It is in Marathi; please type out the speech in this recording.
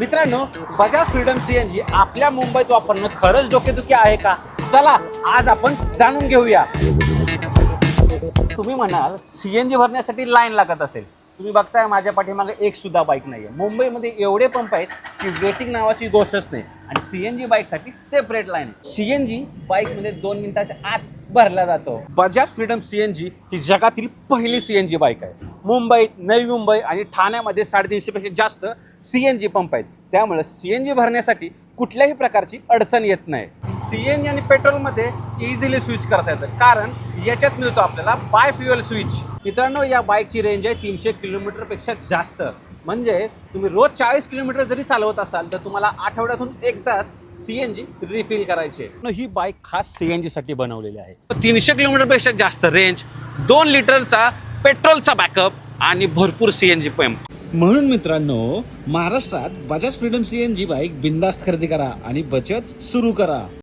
मित्रांनो बजाज फ्रीडम सीएनजी आपल्या मुंबईत वापरणं खरंच डोकेदुखी आहे का? चला आज आपण जाणून घेऊया. तुम्ही म्हणाल सीएनजी भरण्यासाठी लाईन लागत असेल. तुम्ही बघताय माझ्या पाठीमागे एक सुद्धा बाईक नाही आहे मुंबईमध्ये एवढे पंप आहेत की वेटिंग नावाची गोष्टच नाही. आणि सीएनजी बाईकसाठी सेपरेट लाईन आहे. सीएनजी बाईकमध्ये म्हणजे दोन मिनिटाच्या आत भरला जातो. बजाज फ्रीडम सीएनजी ही जगातील पहिली सीएनजी बाईक आहे. मुंबईत नवी मुंबई आणि ठाण्यामध्ये साडेतीनशेपेक्षा जास्त सीएनजी पंप आहेत. त्यामुळे सीएनजी भरण्यासाठी कुठल्याही प्रकारची अडचण येत नाही. सीएनजी आणि पेट्रोलमध्ये इझिली स्विच करता येतं. कारण याच्यात मिळतो आपल्याला बाय फ्युएल स्विच मित्रांनो या बाईकची रेंज आहे तीनशे किलोमीटरपेक्षा जास्त. म्हणजे तुम्ही रोज चाळीस किलोमीटर जरी चालवत असाल तर तुम्हाला आठवड्यातून एकदाच सी एन जी रिफिल करायची आहे. ही बाईक खास सी एन जीसाठी बनवलेली आहे. तीनशे किलोमीटरपेक्षा जास्त रेंज दोन लिटरचा पेट्रोलचा बॅकअप आणि भरपूर सी एन जी पंप म्हणून मित्रांनो महाराष्ट्रात Bajaj freedom C N G bike बिंदास्त खरेदी करा आणि बचत सुरू करा.